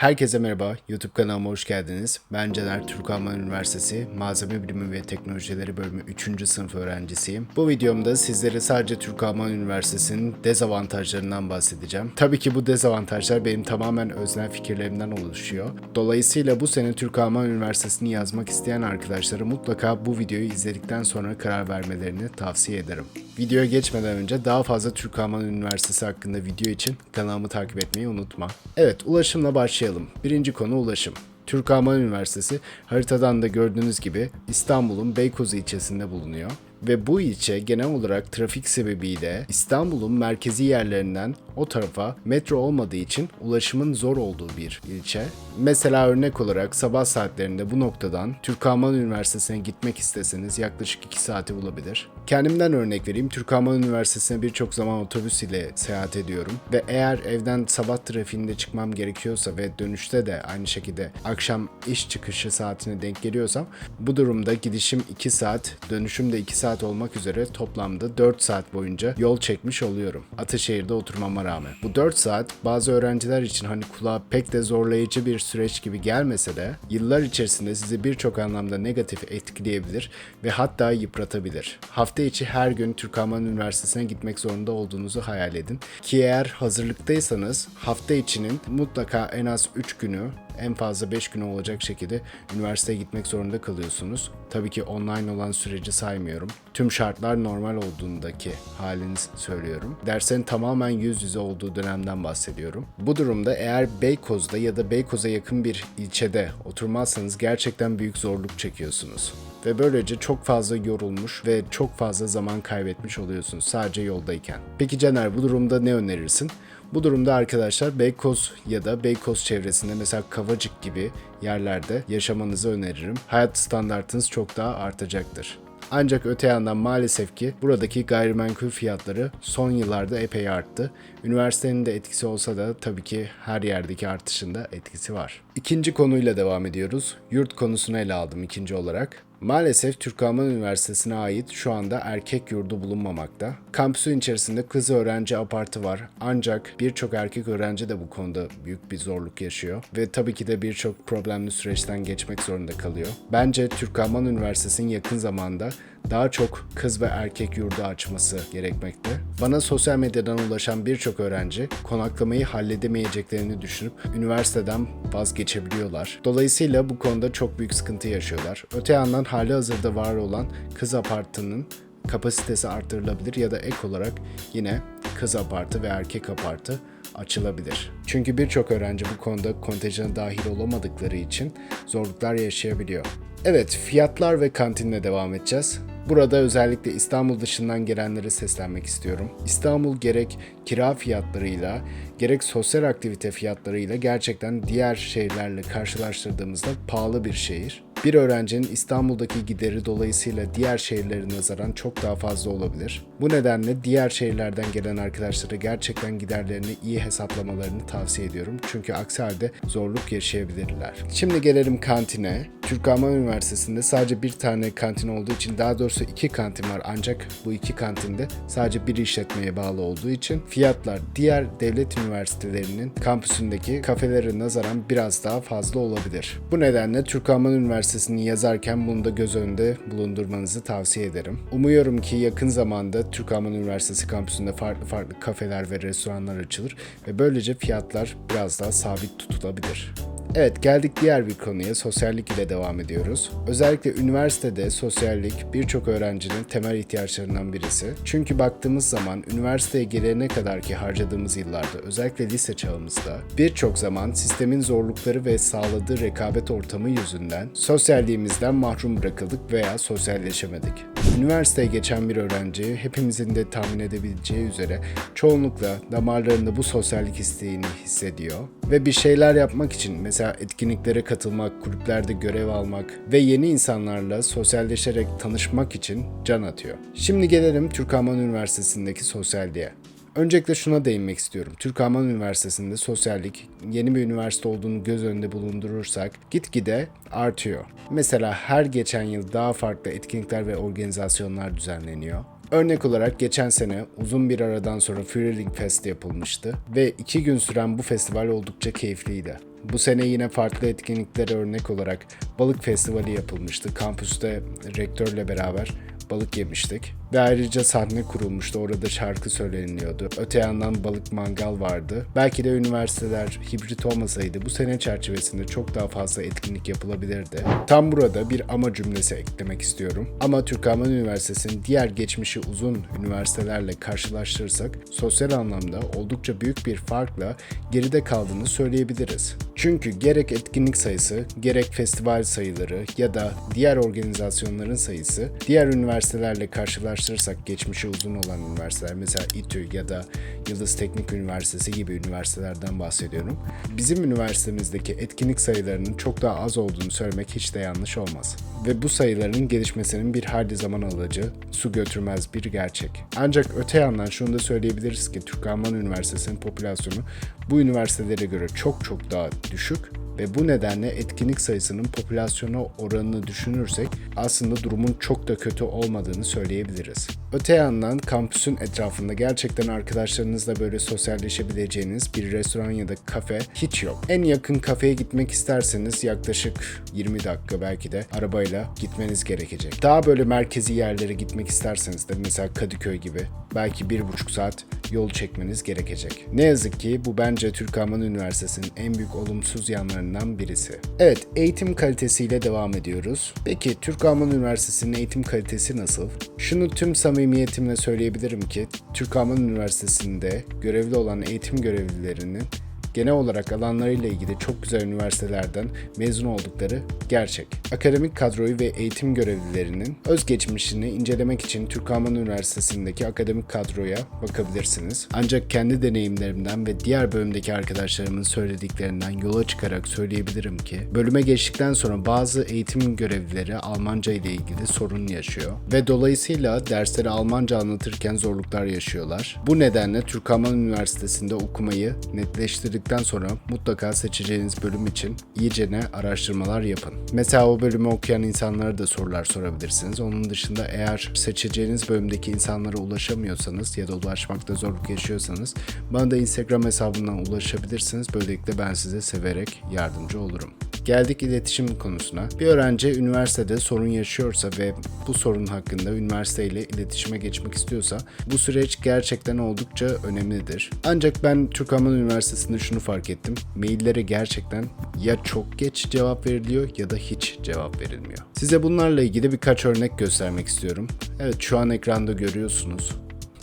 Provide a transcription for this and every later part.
Herkese merhaba, YouTube kanalıma hoş geldiniz. Ben Caner Türk Alman Üniversitesi Malzeme Bilimi ve Teknolojileri Bölümü 3. sınıf öğrencisiyim. Bu videomda sizlere sadece Türk Alman Üniversitesi'nin dezavantajlarından bahsedeceğim. Tabii ki bu dezavantajlar benim tamamen öznel fikirlerimden oluşuyor. Dolayısıyla bu sene Türk Alman Üniversitesi'ni yazmak isteyen arkadaşlara mutlaka bu videoyu izledikten sonra karar vermelerini tavsiye ederim. Videoya geçmeden önce daha fazla Türk Alman Üniversitesi hakkında video için kanalımı takip etmeyi unutma. Evet, ulaşımla başlayalım. Birinci konu ulaşım. Türk Alman Üniversitesi haritadan da gördüğünüz gibi İstanbul'un Beykoz ilçesinde bulunuyor. Ve bu ilçe genel olarak trafik sebebiyle İstanbul'un merkezi yerlerinden o tarafa metro olmadığı için ulaşımın zor olduğu bir ilçe. Mesela örnek olarak sabah saatlerinde bu noktadan Türk Alman Üniversitesi'ne gitmek isteseniz yaklaşık 2 saati bulabilir. Kendimden örnek vereyim. Türk Alman Üniversitesi'ne birçok zaman otobüs ile seyahat ediyorum. Ve eğer evden sabah trafiğinde çıkmam gerekiyorsa ve dönüşte de aynı şekilde akşam iş çıkışı saatine denk geliyorsam bu durumda gidişim 2 saat, dönüşüm de 2 saat olmak üzere toplamda 4 saat boyunca yol çekmiş oluyorum. Ataşehir'de oturmama rağmen. Bu 4 saat bazı öğrenciler için hani kulağa pek de zorlayıcı bir süreç gibi gelmese de yıllar içerisinde sizi birçok anlamda negatif etkileyebilir ve hatta yıpratabilir. Hafta içi her gün Türk Alman Üniversitesi'ne gitmek zorunda olduğunuzu hayal edin. Ki eğer hazırlıktaysanız hafta içinin mutlaka en az 3 günü en fazla 5 günü olacak şekilde üniversiteye gitmek zorunda kalıyorsunuz. Tabii ki online olan süreci saymıyorum. Tüm şartlar normal olduğundaki haliniz söylüyorum. Derslerin tamamen yüz yüze olduğu dönemden bahsediyorum. Bu durumda eğer Beykoz'da ya da Beykoz'a yakın bir ilçede oturmazsanız gerçekten büyük zorluk çekiyorsunuz. Ve böylece çok fazla yorulmuş ve çok fazla zaman kaybetmiş oluyorsunuz sadece yoldayken. Peki Caner bu durumda ne önerirsin? Bu durumda arkadaşlar Beykoz ya da Beykoz çevresinde mesela Kavacık gibi yerlerde yaşamanızı öneririm. Hayat standartınız çok daha artacaktır. Ancak öte yandan maalesef ki buradaki gayrimenkul fiyatları son yıllarda epey arttı. Üniversitenin de etkisi olsa da tabii ki her yerdeki artışında etkisi var. İkinci konuyla devam ediyoruz. Yurt konusunu ele aldım ikinci olarak. Maalesef Türk Alman Üniversitesi'ne ait şu anda erkek yurdu bulunmamakta. Kampüsün içerisinde kız öğrenci apartı var ancak birçok erkek öğrenci de bu konuda büyük bir zorluk yaşıyor ve tabii ki de birçok problemli süreçten geçmek zorunda kalıyor. Bence Türk Alman Üniversitesi'nin yakın zamanda daha çok kız ve erkek yurdu açması gerekmekte. Bana sosyal medyadan ulaşan birçok öğrenci konaklamayı halledemeyeceklerini düşünüp üniversiteden vazgeçebiliyorlar. Dolayısıyla bu konuda çok büyük sıkıntı yaşıyorlar. Öte yandan hali hazırda var olan kız apartının kapasitesi artırılabilir ya da ek olarak yine kız apartı ve erkek apartı açılabilir. Çünkü birçok öğrenci bu konuda kontenjana dahil olamadıkları için zorluklar yaşayabiliyor. Evet, fiyatlar ve kantinle devam edeceğiz. Burada özellikle İstanbul dışından gelenlere seslenmek istiyorum. İstanbul gerek kira fiyatlarıyla gerek sosyal aktivite fiyatlarıyla gerçekten diğer şehirlerle karşılaştırdığımızda pahalı bir şehir. Bir öğrencinin İstanbul'daki gideri dolayısıyla diğer şehirlere nazaran çok daha fazla olabilir. Bu nedenle diğer şehirlerden gelen arkadaşlara gerçekten giderlerini iyi hesaplamalarını tavsiye ediyorum. Çünkü aksi halde zorluk yaşayabilirler. Şimdi gelelim kantine. Türk Alman Üniversitesi'nde sadece bir tane kantin olduğu için daha doğrusu iki kantin var ancak bu iki kantinde sadece bir işletmeye bağlı olduğu için fiyatlar diğer devlet üniversitelerinin kampüsündeki kafelere nazaran biraz daha fazla olabilir. Bu nedenle Türk Alman Üniversitesi'ni yazarken bunu da göz önünde bulundurmanızı tavsiye ederim. Umuyorum ki yakın zamanda Türk Alman Üniversitesi kampüsünde farklı farklı kafeler ve restoranlar açılır ve böylece fiyatlar biraz daha sabit tutulabilir. Evet geldik diğer bir konuya sosyallik ile devam ediyoruz. Özellikle üniversitede sosyallik birçok öğrencinin temel ihtiyaçlarından birisi. Çünkü baktığımız zaman üniversiteye gelene kadar ki harcadığımız yıllarda özellikle lise çağımızda birçok zaman sistemin zorlukları ve sağladığı rekabet ortamı yüzünden sosyalliğimizden mahrum bırakıldık veya sosyalleşemedik. Üniversiteye geçen bir öğrenci hepimizin de tahmin edebileceği üzere çoğunlukla damarlarında bu sosyallik isteğini hissediyor ve bir şeyler yapmak için mesela etkinliklere katılmak, kulüplerde görev almak ve yeni insanlarla sosyalleşerek tanışmak için can atıyor. Şimdi gelelim Türk Alman Üniversitesi'ndeki sosyalliğe. Öncelikle şuna değinmek istiyorum. Türk Alman Üniversitesi'nde sosyallik yeni bir üniversite olduğunu göz önünde bulundurursak gitgide artıyor. Mesela her geçen yıl daha farklı etkinlikler ve organizasyonlar düzenleniyor. Örnek olarak geçen sene uzun bir aradan sonra Führerig Fest yapılmıştı ve iki gün süren bu festival oldukça keyifliydi. Bu sene yine farklı etkinliklere örnek olarak balık festivali yapılmıştı. Kampüste rektörle beraber balık yemiştik. Ve ayrıca sahne kurulmuştu. Orada şarkı söyleniliyordu. Öte yandan balık mangal vardı. Belki de üniversiteler hibrit olmasaydı bu sene çerçevesinde çok daha fazla etkinlik yapılabilirdi. Tam burada bir ama cümlesi eklemek istiyorum. Ama Türkmen Üniversitesi'nin diğer geçmişi uzun üniversitelerle karşılaştırırsak sosyal anlamda oldukça büyük bir farkla geride kaldığını söyleyebiliriz. Çünkü gerek etkinlik sayısı, gerek festival sayıları ya da diğer organizasyonların sayısı diğer üniversitelerle karşılaştırırsak geçmişi uzun olan üniversiteler mesela İTÜ ya da Yıldız Teknik Üniversitesi gibi üniversitelerden bahsediyorum. Bizim üniversitemizdeki etkinlik sayılarının çok daha az olduğunu söylemek hiç de yanlış olmaz. Ve bu sayıların gelişmesinin bir hayli zaman alıcı, su götürmez bir gerçek. Ancak öte yandan şunu da söyleyebiliriz ki Türk Alman Üniversitesi'nin popülasyonu bu üniversitelere göre çok çok daha düşük ve bu nedenle etkinlik sayısının popülasyona oranını düşünürsek aslında durumun çok da kötü olmadığını söyleyebiliriz. Öte yandan kampüsün etrafında gerçekten arkadaşlarınızla böyle sosyalleşebileceğiniz bir restoran ya da kafe hiç yok. En yakın kafeye gitmek isterseniz yaklaşık 20 dakika belki de arabayla gitmeniz gerekecek. Daha böyle merkezi yerlere gitmek isterseniz de mesela Kadıköy gibi belki bir buçuk saat yol çekmeniz gerekecek. Ne yazık ki bu bence Türk Alman Üniversitesi'nin en büyük olumsuz yanlarından birisi. Evet, eğitim kalitesiyle devam ediyoruz. Peki Türk Alman Üniversitesi'nin eğitim kalitesi nasıl? Şunu tüm samimiyetimle söyleyebilirim ki Türk Alman Üniversitesi'nde görevli olan eğitim görevlilerinin genel olarak alanlarıyla ilgili çok güzel üniversitelerden mezun oldukları gerçek. Akademik kadroyu ve eğitim görevlilerinin özgeçmişini incelemek için Türk Alman Üniversitesi'ndeki akademik kadroya bakabilirsiniz. Ancak kendi deneyimlerimden ve diğer bölümdeki arkadaşlarımın söylediklerinden yola çıkarak söyleyebilirim ki bölüme geçtikten sonra bazı eğitim görevlileri Almanca ile ilgili sorun yaşıyor ve dolayısıyla dersleri Almanca anlatırken zorluklar yaşıyorlar. Bu nedenle Türk Alman Üniversitesi'nde okumayı netleştirdik bitirdikten sonra mutlaka seçeceğiniz bölüm için iyicene araştırmalar yapın. Mesela o bölümü okuyan insanlara da sorular sorabilirsiniz. Onun dışında eğer seçeceğiniz bölümdeki insanlara ulaşamıyorsanız ya da ulaşmakta zorluk yaşıyorsanız bana da Instagram hesabından ulaşabilirsiniz. Böylelikle ben size severek yardımcı olurum. Geldik iletişim konusuna. Bir öğrenci üniversitede sorun yaşıyorsa ve bu sorun hakkında üniversiteyle iletişime geçmek istiyorsa bu süreç gerçekten oldukça önemlidir. Ancak ben Türk Alman Üniversitesi'nde şunu fark ettim. Maillere gerçekten ya çok geç cevap veriliyor ya da hiç cevap verilmiyor. Size bunlarla ilgili birkaç örnek göstermek istiyorum. Evet şu an ekranda görüyorsunuz.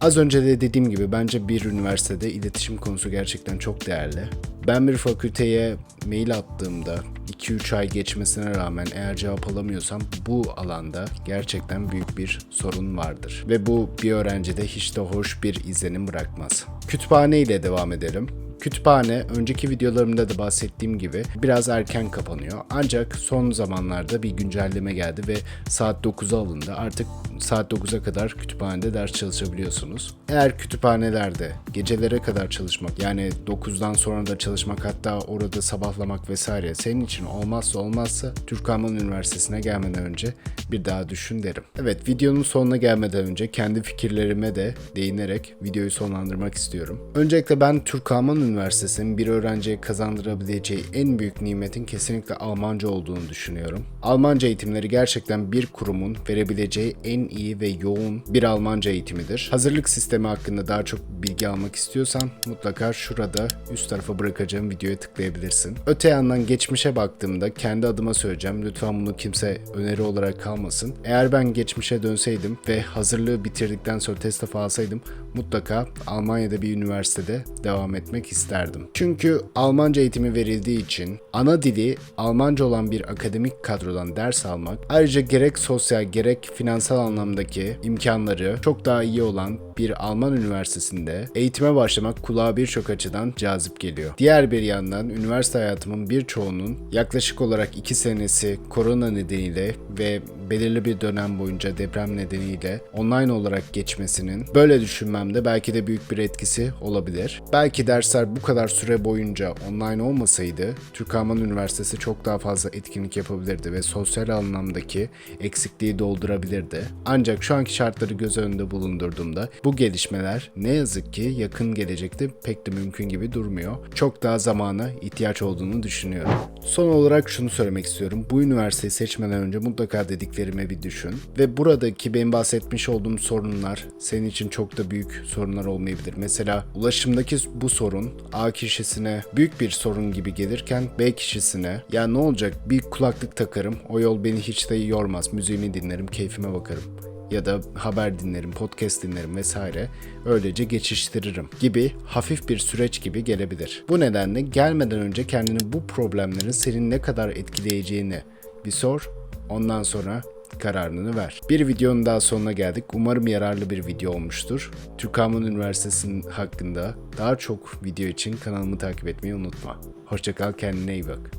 Az önce de dediğim gibi bence bir üniversitede iletişim konusu gerçekten çok değerli. Ben bir fakülteye mail attığımda 2-3 ay geçmesine rağmen eğer cevap alamıyorsam bu alanda gerçekten büyük bir sorun vardır. Ve bu bir öğrencide hiç de hoş bir izlenim bırakmaz. Kütüphane ile devam edelim. Kütüphane önceki videolarımda da bahsettiğim gibi biraz erken kapanıyor. Ancak son zamanlarda bir güncelleme geldi ve saat 9'a alındı. Artık saat 9'a kadar kütüphanede ders çalışabiliyorsunuz. Eğer kütüphanelerde gecelere kadar çalışmak yani 9'dan sonra da çalışmak hatta orada sabahlamak vesaire senin için olmazsa olmazsa Türk Alman Üniversitesi'ne gelmeden önce bir daha düşün derim. Evet videonun sonuna gelmeden önce kendi fikirlerime de değinerek videoyu sonlandırmak istiyorum. Öncelikle ben Türk Alman Üniversitesi'nin bir öğrenciye kazandırabileceği en büyük nimetin kesinlikle Almanca olduğunu düşünüyorum. Almanca eğitimleri gerçekten bir kurumun verebileceği en iyi ve yoğun bir Almanca eğitimidir. Hazırlık sistemi hakkında daha çok bilgi almak istiyorsan mutlaka şurada üst tarafa bırakacağım videoya tıklayabilirsin. Öte yandan geçmişe baktığımda kendi adıma söyleyeceğim. Lütfen bunu kimse öneri olarak kalmasın. Eğer ben geçmişe dönseydim ve hazırlığı bitirdikten sonra test alsaydım mutlaka Almanya'da bir üniversitede devam etmek isterdim. Çünkü Almanca eğitimi verildiği için ana dili Almanca olan bir akademik kadrodan ders almak ayrıca gerek sosyal gerek finansal anlamdaki imkanları çok daha iyi olan bir Alman üniversitesinde eğitime başlamak kulağa birçok açıdan cazip geliyor. Diğer bir yandan üniversite hayatımın birçoğunun yaklaşık olarak 2 senesi korona nedeniyle ve belirli bir dönem boyunca deprem nedeniyle online olarak geçmesinin böyle düşünmemde belki de büyük bir etkisi olabilir. Belki dersler bu kadar süre boyunca online olmasaydı Türk Alman Üniversitesi çok daha fazla etkinlik yapabilirdi ve sosyal anlamdaki eksikliği doldurabilirdi. Ancak şu anki şartları göz önünde bulundurduğumda bu gelişmeler ne yazık ki yakın gelecekte pek de mümkün gibi durmuyor. Çok daha zamana ihtiyaç olduğunu düşünüyorum. Son olarak şunu söylemek istiyorum. Bu üniversiteyi seçmeden önce mutlaka dediklerime bir düşün. Ve buradaki benim bahsetmiş olduğum sorunlar senin için çok da büyük sorunlar olmayabilir. Mesela ulaşımdaki bu sorun A kişisine büyük bir sorun gibi gelirken B kişisine ya ne olacak bir kulaklık takarım o yol beni hiç de yormaz. Müziğimi dinlerim, keyfime bakarım ya da haber dinlerim, podcast dinlerim vesaire. Öylece geçiştiririm gibi hafif bir süreç gibi gelebilir. Bu nedenle gelmeden önce kendini bu problemlerin senin ne kadar etkileyeceğini bir sor. Ondan sonra kararını ver. Bir videonun daha sonuna geldik. Umarım yararlı bir video olmuştur. Türk Alman Üniversitesi'nin hakkında daha çok video için kanalımı takip etmeyi unutma. Hoşçakal kendine iyi bak.